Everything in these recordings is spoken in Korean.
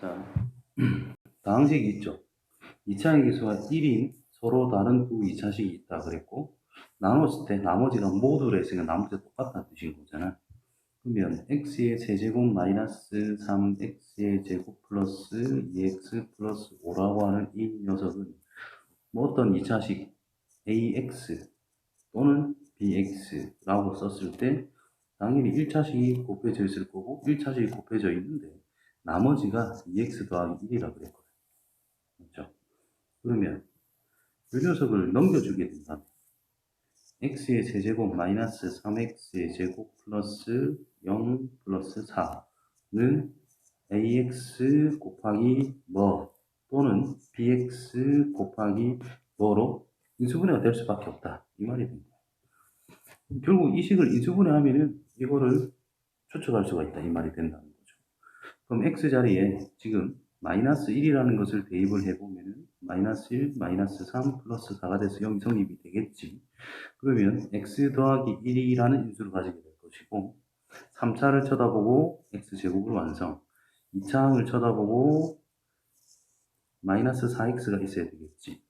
자, 다항식이 있죠. 2차의 개수가 1인 서로 다른 두 2차식이 있다 그랬고 나눴을 때 나머지가 모두를 했으니까 나머지가 똑같다는 뜻인 거잖아. 그러면 x의 세제곱 마이너스 3x의 제곱 플러스 2x 플러스 5라고 하는 이 녀석은 뭐 어떤 2차식 ax 또는 bx라고 썼을 때 당연히 1차식이 곱해져 있을 거고 1차식이 곱해져 있는데 나머지가 2x 더하기 1이라 그랬거든. 그렇죠? 그러면 이 녀석을 넘겨주게 된다면 x의 세제곱 마이너스 3x의 제곱 플러스 0 플러스 4는 ax 곱하기 뭐 또는 bx 곱하기 뭐로 인수분해가 될 수밖에 없다. 이 말이 됩니다. 결국 이 식을 인수분해하면은 이거를 추측할 수가 있다. 이 말이 거죠. 그럼 x 자리에 지금 마이너스 1이라는 것을 대입을 해보면은 마이너스 1, 마이너스 3, 플러스 4가 돼서 0이 성립이 되겠지. 그러면 x 더하기 1이라는 인수를 가지게 될 것이고 3차를 쳐다보고 x제곱을 완성 2차항을 쳐다보고 마이너스 4x가 있어야 되겠지.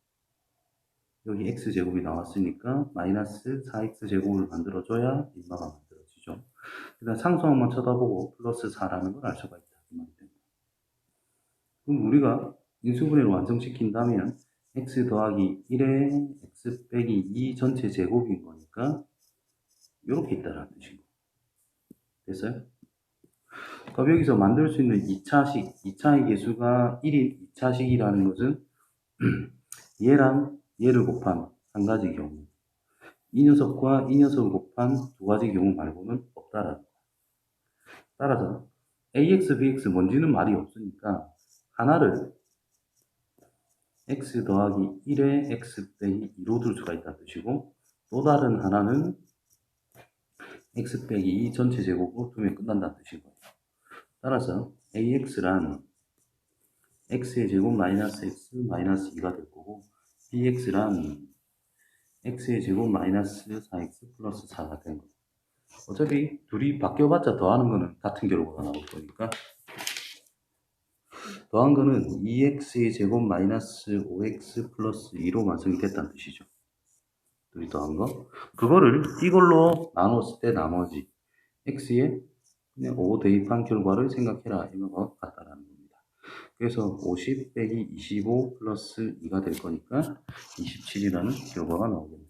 여기 x제곱이 나왔으니까 마이너스 4x제곱을 만들어줘야 인마가 만들어지죠. 그 다음 상수항만 쳐다보고 플러스 4라는 걸 알 수가 있다. 이 말이 됩니다. 그럼 우리가 인수분해를 완성시킨다면 x 더하기 1에 x 빼기 2 전체 제곱인 거니까 이렇게 있다라는 거 됐어요? 그럼 여기서 만들 수 있는 2차식, 2차의 개수가 1인 2차식이라는 것은 얘랑 얘를 곱한 한 가지 경우 이 녀석과 이 녀석을 곱한 두 가지 경우 말고는 없다라는 거야. 따라서 ax, bx 뭔지는 말이 없으니까 하나를 x 더하기 1에 x 빼기 2로 둘 수가 있다는 뜻이고 또 다른 하나는 x 빼기 2 전체 제곱으로 두면 뜻인 거예요. 따라서 ax란 x의 제곱 마이너스 x 마이너스 2가 될 거고 bx란 x의 제곱 마이너스 4x 플러스 4가 된 거예요. 어차피 둘이 바뀌어봤자 더하는 거는 같은 결과가 나올 거니까 더한 거는 2x의 제곱 마이너스 5x 플러스 2로 완성이 됐다는 뜻이죠. 둘이 더한 거. 그거를 이걸로 나눴을 때 나머지 x에 그냥 5 대입한 결과를 생각해라. 이거가 같다라는 겁니다. 그래서 50 빼기 25 플러스 2가 될 거니까 27이라는 결과가 나오겠네요.